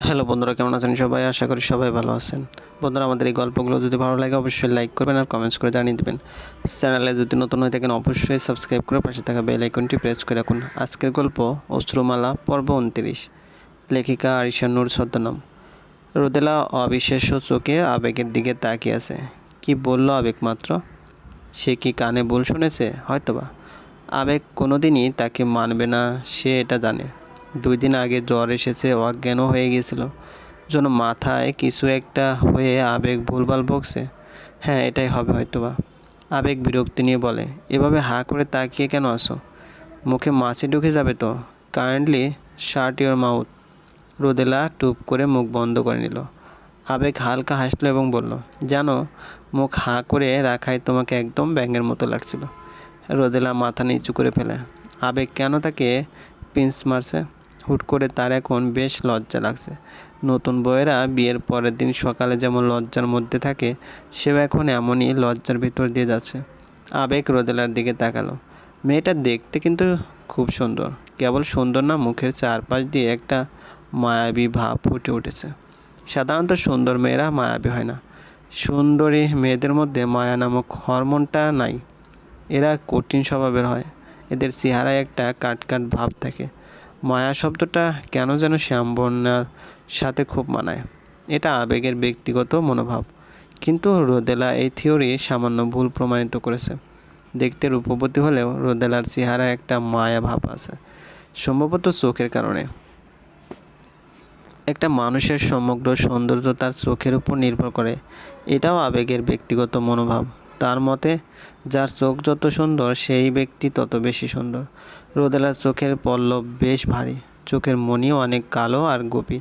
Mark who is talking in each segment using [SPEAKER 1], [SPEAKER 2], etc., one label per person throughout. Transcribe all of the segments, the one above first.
[SPEAKER 1] Hello বন্ধুরা, কেমন আছেন সবাই? আশা করি সবাই ভালো আছেন। বন্ধুরা, আমাদের এই গল্পগুলো যদি ভালো লাগে, অবশ্যই লাইক করবেন আর কমেন্টস করে জানিয়ে দেবেন। চ্যানেলে যদি নতুন হয়ে থাকেন, অবশ্যই সাবস্ক্রাইব করে পাশে থাকা বেল আইকনটি প্রেস করে রাখুন। আজকের গল্প, অশ্রুমালা, পর্ব উনত্রিশ। লেখিকা আরিশা নূর ছদ্মনাম। রোদেলা অবিশ্বাস্য চোখে আবেগের দিকে তাকিয়ে আছে। কি বলল আবেগ মাত্র? সে কি কানে ভুল শুনেছে? হয়তোবা। আবেগ কোনোদিনই তাকে মানবে না, সে এটা জানে। দুই দিন আগে জ্বর এসেছে, অজ্ঞানও হয়ে গিয়েছিল যেন মাথায় কিছু একটা হয়ে আবেগ ভুলভাল বকছে। হ্যাঁ এটাই হবে হয়তোবা। আবেগ বিরক্তি নিয়ে বলে, এভাবে হা করে তাকিয়ে কেন আসো মুখে মাছি ঢুকে যাবে তো? Kindly shut your mouth Rodela টুপ করে মুখ বন্ধ করে নিল। আবেগ হালকা হাসলো এবং বলল, জানো, মুখ হাঁ করে রাখায় তোমাকে একদম ব্যাঙের মতো লাগছিল। রোদেলা মাথা নিচু করে ফেলে, আবেগ কেন তাকে পিঞ্চ মারছে? হুট করে তার এখন বেশ লজ্জা লাগছে। নতুন বউয়েরা বিয়ের পরের দিন সকালে যেমন লজ্জার মধ্যে থাকে, সেও এখন এমনই লজ্জার ভিতর দিয়ে যাচ্ছে। আবেগ রোদেলার দিকে তাকালো। মেয়েটা দেখতে কিন্তু খুব সুন্দর। কেবল সুন্দর না, মুখের চারপাশ দিয়ে একটা মায়াবী ভাব ফুটে উঠেছে। সাধারণত সুন্দর মেয়েরা মায়াবী হয় না। সুন্দরী মেয়েদের মধ্যে মায়া নামক হরমোনটা নাই। এরা কঠিন স্বভাবের হয়। এদের চেহারায় একটা কাটকাট ভাব থাকে। মায়া শব্দটা কেন যেন শ্যামবর্ণার সাথে খুব মানায়। এটা আবেগের ব্যক্তিগত মনোভাব। কিন্তু রোদেলা এই থিওরি সামান্য ভুল প্রমাণিত করেছে। দেখতে রূপবতী হলেও রোদেলার চেহারায় একটা মায়া ভাব আছে, সম্ভবত চোখের কারণে। একটা মানুষের সমগ্র সৌন্দর্য তার চোখের উপর নির্ভর করে। এটাও আবেগের ব্যক্তিগত মনোভাব। তার মতে, যার চোখ যত সুন্দর, সেই ব্যক্তি তত বেশি সুন্দর। রোদেলার চোখের পল্লব বেশ ভারী। চোখের মনিও অনেক কালো আর গভীর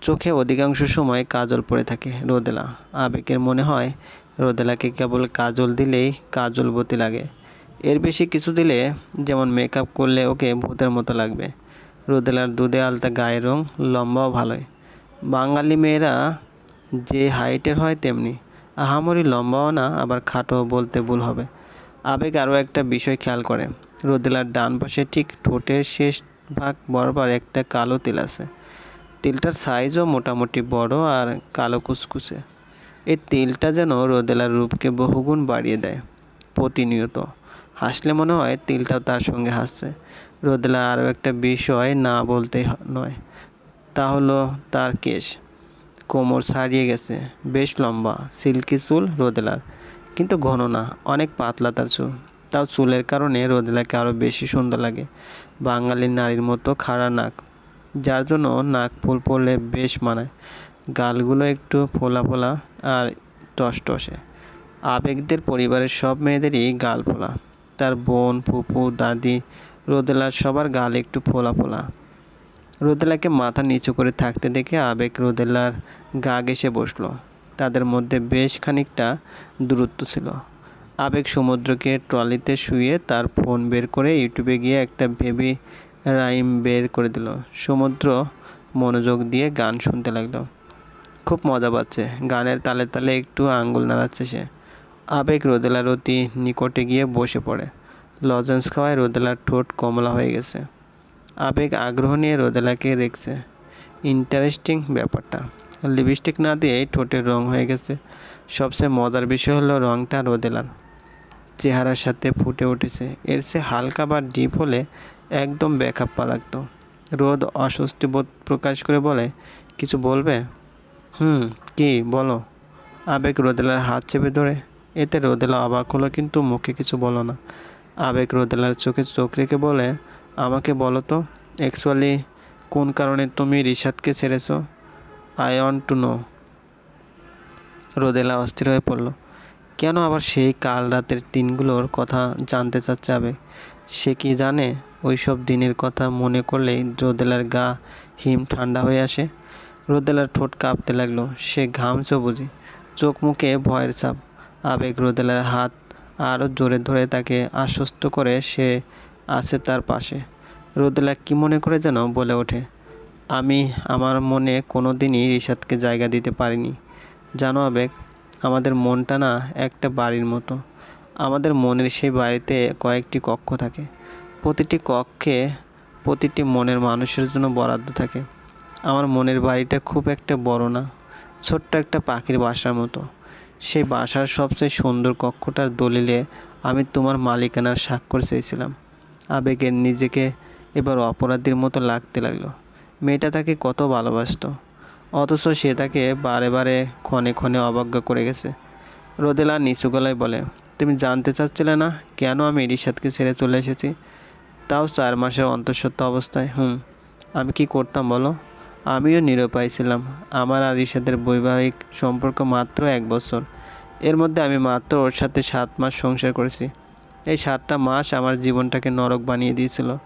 [SPEAKER 1] চোখে অধিকাংশ সময় কাজল পড়ে থাকে রোদেলা। আবেগের মনে হয়, রোদেলাকে কেবল কাজল দিলেই কাজলবতী লাগে। এর বেশি কিছু দিলে যেমন মেকআপ করলে ওকে ভূতের মতো লাগবে। রোদেলার দুধে আলতা গায়ের রং লম্বাও ভালোই। বাঙালি মেয়েরা যে হাইটের হয় তেমনি। আহামরি লম্বাও না, আবার খাটো বলতে ভুল হবে। আবেগ আরও একটা বিষয় খেয়াল করে। রোদেলার ডান পাশে ঠিক ঠোঁটের শেষ ভাগ বরাবর একটা কালো তিল আছে। তিলটার সাইজও মোটামুটি বড় আর কালো কুচকুচে এই তিলটা যেন রোদেলার রূপকে বহুগুণ বাড়িয়ে দেয়। প্রতিনিয়ত। হাসলে মনে হয় তিলটাও তার সঙ্গে হাসছে। রোদেলা আরও একটা বিষয় না বলতে নয়। তা হলো তার কেশ। কোমর ছাড়িয়ে গেছে। বেশ লম্বা, সিল্কি চুল রোদেলার। কিন্তু ঘন না, অনেক পাতলা তার চুল। তাও চুলের কারণে রোদেলাকে আরও বেশি সুন্দর লাগে। বাঙালির নারীর মতো খাড়া নাক, যার জন্য নাক ফুল পড়লে বেশ মানায়। গালগুলো একটু ফোলা ফোলা আর টসটসে আবেগদের পরিবারের সব মেয়েদেরই গাল ফোলা। তার বোন ফুপু দাদি, রোদেলার সবার গাল একটু ফোলা ফোলা। রোদেলাকে মাথা নিচু করে থাকতে দেখে আবেগ রোদেলার গা ঘেসে বসল। তাদের মধ্যে বেশ খানিকটা দূরত্ব ছিল। আবেগ সমুদ্রকে ট্রলিতে শুয়ে তার ফোন বের করে ইউটিউবে গিয়ে একটা বেবি রাইম বের করে দিল। সমুদ্র মনোযোগ দিয়ে গান শুনতে লাগল। খুব মজা পাচ্ছে। গানের তালে তালে একটু আঙ্গুল নাড়াচ্ছে সে। আবেগ রোদেলার অতি নিকটে গিয়ে বসে পড়ে। লজেন্স খাওয়ায় রোদেলার ঠোঁট কমলা হয়ে গেছে। আবেগ আগ্রহ নিয়ে রোদেলাকে দেখছে। ইন্টারেস্টিং ব্যাপারটা। লিপস্টিক না দিয়ে ঠোঁটের রং হয়ে গেছে। সবচেয়ে মজার বিষয় হলো রংটা রোদেলার চেহারার সাথে ফুটে উঠেছে। এর সে হালকা বা ডিপ হলে একদম ব্যাকআপা লাগতো। রোদ অস্বস্তি বোধ প্রকাশ করে বলে, কিছু বলবে? হুম, কি বলো? আবেগ রোদেলার হাত চেপে ধরে। এতে রোদেলা অবাক হলো কিন্তু মুখে কিছু বলো না। আবেগ রোদেলার চোখে চোখ রেখে বলে আমাকে বলো তো অ্যাকচুয়ালি কোন কারণে তুমি রিশাদকে ছেড়েছো? I want to know Rodela অস্থির হয়ে পড়ল। কেন আবার সেই কাল রাতের দিনগুলোর কথা জানতে চাচ্ছে সে কি জানে? ওই সব দিনের কথা মনে করলেই রোদেলার গা হিম ঠান্ডা হয়ে আসে। রোদেলার ঠোঁট কাঁপতে লাগল। সে ঘামছে বুঝি। চোখ মুখে ভয়ের চাপ আবেগ রোদেলার হাত আরও জোরে ধরে তাকে আশ্বস্ত করে সে আছে তার পাশে। রোদেলা কি মনে করে যেন বলে ওঠে, আমি আমার মনে কোনো দিনই রিশাদকে জায়গা দিতে পারিনি। জানো আবেগ, আমাদের মনটা না একটা বাড়ির মতো। আমাদের মনের সেই বাড়িতে কয়েকটি কক্ষ থাকে। প্রতিটি কক্ষে প্রতিটি মনের মানুষের জন্য বরাদ্দ থাকে। আমার মনের বাড়িটা খুব একটা বড় না, ছোট্ট একটা পাখির বাসার মতো। সেই বাসার সবচেয়ে সুন্দর কক্ষটার দলিলে আমি তোমার মালিকানার স্বাক্ষর চেয়েছিলাম। আবেগের নিজেকে এবার অপরাধীর মতো লাগতে লাগল। মেয়েটা তাকে কত ভালোবাসতো। অথচ সে তাকে বারে বারে ক্ষণে ক্ষণে অবজ্ঞা করে গেছে। রোদেলা নিচু গলায় বলে, তুমি জানতে চাচ্ছিলে না কেন আমি রিশাদকে ছেড়ে চলে এসেছি? তাও চার মাসের অন্তঃসত্ত্ব অবস্থায়, হুম, আমি কি করতাম বলো? আমিও নিরুপায় ছিলাম আমার আর রিশাদের বৈবাহিক সম্পর্ক মাত্র এক বছর। এর মধ্যে আমি মাত্র ওর সাথে সাত মাস সংসার করেছি। এই সাতটা মাস আমার জীবনটাকে নরক বানিয়ে দিয়েছিল।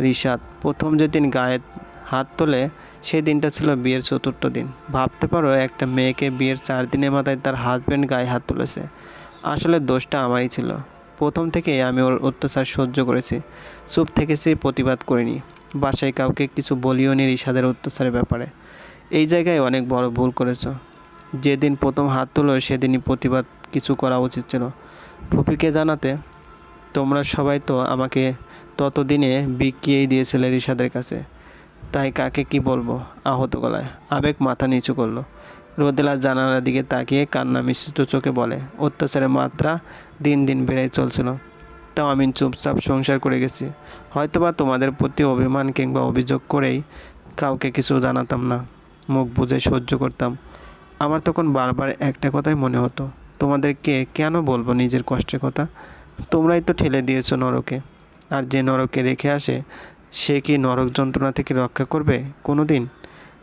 [SPEAKER 1] রিশাদ, প্রথম যেদিন গায়ে হাত তোলে, সেই দিনটা ছিল বিয়ের চতুর্থ দিন। ভাবতে পারো, একটা মেয়েকে বিয়ের চার দিনের মাথায় তার হাজব্যান্ড গায়ে হাত তুলেছে। আসলে দোষটা আমারই ছিল। প্রথম থেকেই আমি ওর অত্যাচার সহ্য করেছি। চুপ থেকে থেকেছি, প্রতিবাদ করিনি। বাসায় কাউকে কিছু বলিও নি রিশাদের অত্যাচারের ব্যাপারে। এই জায়গায় অনেক বড় ভুল করেছ। যেদিন প্রথম হাত তুলো, সেদিনই প্রতিবাদ কিছু করা উচিত ছিল। ফুপিকে জানাতে তোমরা সবাই তো আমাকে ততদিনে বিকিয়েই দিয়েছিলে রিশাদের কাছে। তাই কাকে কি বলব? আহত গলায় আবেগ মাথা নিচু করল। রোদেলা জানালার দিকে তাকিয়ে কান্না মিশ্রিত চোখে বলে, অত্যাচারের মাত্রা দিন দিন বেড়ে চলছিল। তাও আমি চুপচাপ সংসার করে গেছি। হয়তোবা তোমাদের প্রতি অভিমান কিংবা অভিযোগ করেই কাউকে কিছু জানাতাম না। মুখ বুঝে সহ্য করতাম। আমার তখন বারবার একটা কথাই মনে হতো, তোমাদেরকে কেন বলব নিজের কষ্টের কথা? তোমরাই তো ঠেলে দিয়েছ নরকে। আর যে নরকে রেখে আসে, সে কি নরক যন্ত্রণা থেকে রক্ষা করবে কোনো দিন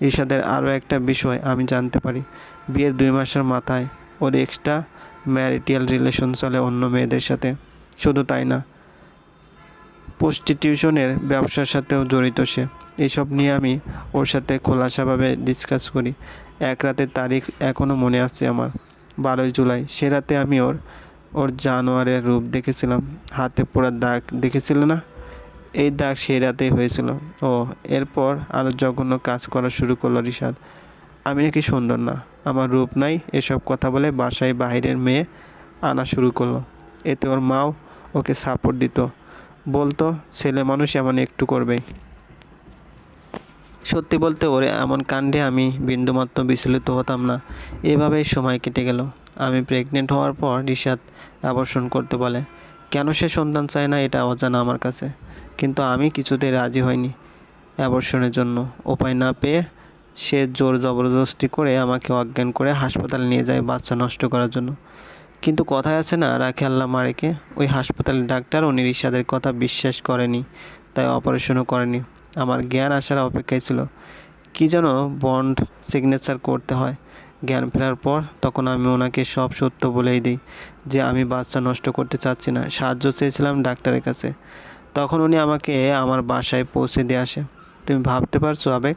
[SPEAKER 1] ঈশাদের আরও একটা বিষয় আমি জানতে পারি। বিয়ের দুই মাসের মাথায় ওর এক্সট্রা ম্যারিটিয়াল রিলেশন চলে অন্য মেয়েদের সাথে। শুধু তাই না প্রস্টিটিউশনের ব্যবসার সাথেও জড়িত সে। এসব নিয়ে আমি ওর সাথে খোলাসাভাবে ডিসকাস করি। এক রাতের তারিখ এখনও মনে আছে আমার। বারোই জুলাই, সে রাতে আমি ওর ওর জানোয়ারের রূপ দেখেছিলাম। হাতে পোড়া দাগ দেখেছিল না? এই দাগ সেই রাতেই হয়েছিল। ও, এরপর আরও জঘন্য কাজ করা শুরু করল রিশাদ। আমি নাকি সুন্দর না। আমার রূপ নাই, এসব কথা বলে বাসায় বাইরের মেয়ে আনা শুরু করল। এতে ওর মাও ওকে সাপোর্ট দিত। বলতো, ছেলে মানুষ এমন একটু করবেই। সত্যি বলতে ওরে এমন কাণ্ডে আমি বিন্দুমাত্র বিচলিত হতাম না। এভাবেই সময় কেটে গেল। আমি প্রেগনেন্ট হওয়ার পর রিশাদ অ্যাবর্ষণ করতে বলে। কেন সে সন্তান চায় না এটা অজানা আমার কাছে। কিন্তু আমি কিছুতেই রাজি হইনি অ্যাবর্ষণের জন্য। উপায় না পেয়ে সে জোর জবরদস্তি করে আমাকে অজ্ঞান করে হাসপাতালে নিয়ে যায় বাচ্চা নষ্ট করার জন্য। কিন্তু কথায় আছে না রাখে আল্লাহ মারেকে ওই হাসপাতালের ডাক্তার উনি রিশাদের কথা বিশ্বাস করেনি, তাই অপারেশনও করেনি। আমার জ্ঞান আসার অপেক্ষায় ছিল। কি যেন বন্ড সিগনেচার করতে হয়। জ্ঞান ফেরার পর তখন আমি ওনাকে সব সত্য বলেই দিই যে আমি বাচ্চা নষ্ট করতে চাচ্ছি না, সাহায্য চেয়েছিলাম ডাক্তারের কাছে। তখন উনি আমাকে আমার বাসায় পৌঁছে দিয়ে আসে। তুমি ভাবতে পারছ আবেগ?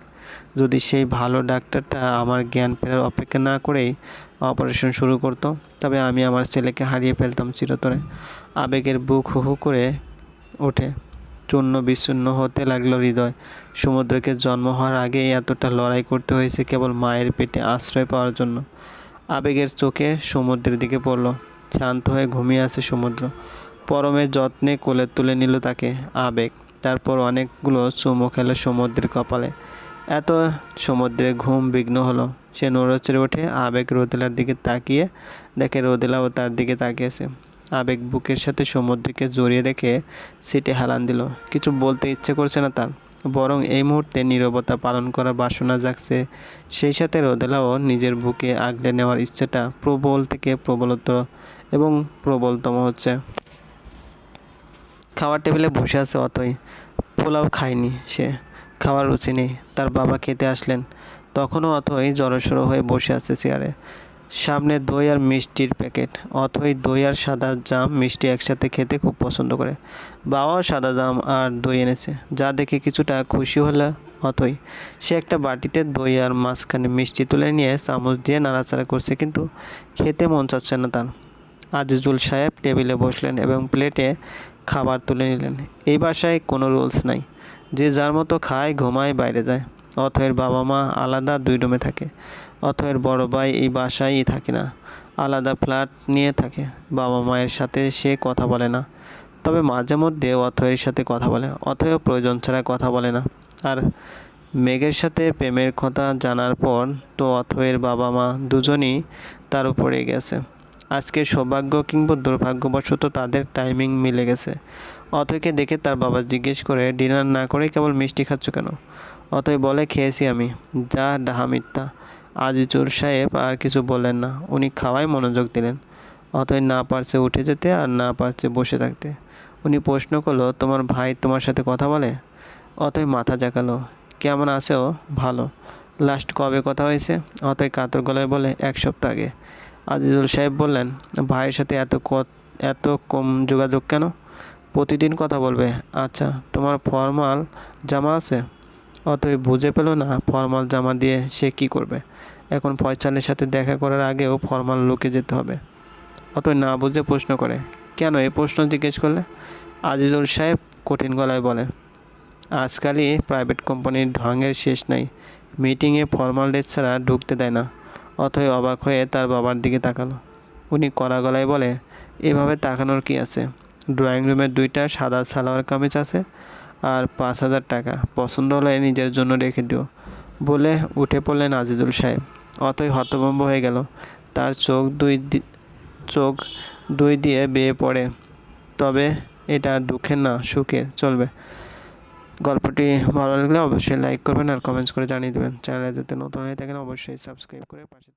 [SPEAKER 1] যদি সেই ভালো ডাক্তারটা আমার জ্ঞান ফেরার অপেক্ষা না করেই অপারেশন শুরু করতো, তবে আমি আমার ছেলেকে হারিয়ে ফেলতাম চিরতরে। আবেগের বুক হু হু করে ওঠে। চূর্ণ বিচ্ছিন্ন হতে লাগল হৃদয়। সমুদ্রকে জন্ম হওয়ার আগেই এতটা লড়াই করতে হয়েছে কেবল মায়ের পেটে আশ্রয় পাওয়ার জন্য। আবেগের চোখে সমুদ্রের দিকে পড়ল। শান্ত হয়ে ঘুমিয়ে আছে সমুদ্র। পরমের যত্নে কোলে তুলে নিল তাকে আবেগ। তারপর অনেকগুলো চুমো খেলো সমুদ্রের কপালে। এত সমুদ্রে ঘুম বিঘ্ন হলো। সে নড়চড়ে ওঠে আবেগ রোদেলার দিকে তাকিয়ে দেখে রোদেলাও তার দিকে তাকিয়েছে। আবেগ বুকের সাথে সমুদ্রকে জড়িয়ে রেখে সিটে হালান দিল। কিছু বলতে ইচ্ছে করছে না তার। বরং এই মুহূর্তে নীরবতা পালন করার বাসনা জাগছে। সেই সাথে রোদেলাও নিজের বুকে আগলে নেওয়ার ইচ্ছেটা প্রবল থেকে প্রবলতর এবং প্রবলতম হচ্ছে। খাওয়ার টেবিলে বসে আছে অতই। পোলাও খায়নি সে। খাওয়ার রুচি নেই। তার বাবা খেতে আসলেন। তখনও অথই জড়সড়ো হয়ে বসে আছে চেয়ারে। সামনে দই আর মিষ্টির প্যাকেট, অথই দই আর সাদা জাম মিষ্টি একসাথে খেতে খুব পছন্দ করে। বাবাও সাদা জাম আর দই এনেছে, যা দেখে কিছুটা খুশি হলো অথই। সে একটা বাটিতে দই আর মাঝখানে মিষ্টি তুলে নিয়ে চামচ দিয়ে নাড়াচাড়া করছে, কিন্তু খেতে মন চাচ্ছে না তার। আজিজুল সাহেব টেবিলে বসলেন এবং প্লেটে খাবার তুলে নিলেন। এই বাসায় কোনো রুলস নাই, যে যার মতো খায় ঘুমায় বাইরে যায়। অথয়ের বাবা মা আলাদা দুই রুমে থাকে। অথয়ের বড় ভাই এই বাসায়ই থাকে না, আলাদা ফ্ল্যাট নিয়ে থাকে। বাবা মায়ের সাথে সে কথা বলে না, তবে মাঝে মধ্যে অথয়ের সাথে কথা বলে। অথয় প্রয়োজন ছাড়া কথা বলে না। আর মেঘের সাথে প্রেমের কথা জানার পর তো অথয়ের বাবা মা দুজনই তার উপরে গেছে। আজকে সৌভাগ্য কিংবা দুর্ভাগ্যবশত তাদের টাইমিং মিলে গেছে। অথয়কে দেখে তার বাবা জিজ্ঞেস করে, ডিনার না করে কেবল মিষ্টি খাচ্ছ কেন? অথয় বলে, খেয়েছি আমি। যা ডাহা মিথ্যা। আজিজুর সাহেব আর কিছু বললেন না। উনি খাওয়ায় মনোযোগ দিলেন। অতএব না পারছে উঠে যেতে আর না পারছে বসে থাকতে। উনি প্রশ্ন করল, তোমার ভাই তোমার সাথে কথা বলে? অতএব মাথা জাগালো কেমন আছে? ও ভালো। লাস্ট কবে কথা হয়েছে? অতএব কাতর গলায় বলে, এক সপ্তাহ আগে। আজিজুল সাহেব বললেন, ভাইয়ের সাথে এত এত কম যোগাযোগ কেন? প্রতিদিন কথা বলবে। আচ্ছা তোমার ফর্মাল জামা আছে? অতএব বুঝে পেল না ফর্মাল জামা দিয়ে সে কি করবে। এখন ফয়সালের সাথে দেখা করার আগেও ফর্মাল লুকে যেতে হবে। অতএব না বুঝে প্রশ্ন করে, কেন এই প্রশ্ন জিজ্ঞেস করলে? আজিজুল সাহেব কঠিন গলায় বলে, আজকালই প্রাইভেট কোম্পানির ঢঙের শেষ নাই। মিটিংয়ে ফর্মাল ড্রেস ছাড়া ঢুকতে দেয় না। অথয় অবাক হয়ে তার বাবার দিকে তাকালো। উনি কড়া গলায় বলে, এভাবে তাকানোর কি আছে? ড্রয়িং রুমের দুইটা সাদা সালোয়ার কামিজ আছে। আর পাঁচ হাজার টাকা। পছন্দ হলে নিজের জন্য রেখে দিও। বলে উঠে পড়লেন আজিজুল সাহেব। অতই হতভম্ব হয়ে গেল। তার চোখ দুই চোখ দুই দিয়ে বেয়ে পড়ে। তবে এটা দুঃখের না, সুখের। চলবে। গল্পটি ভালো লাগলে অবশ্যই লাইক করবেন আর কমেন্টস করে জানিয়ে দেবেন। চ্যানেলে যদি নতুন হয়ে থাকেন, অবশ্যই সাবস্ক্রাইব করে পাশে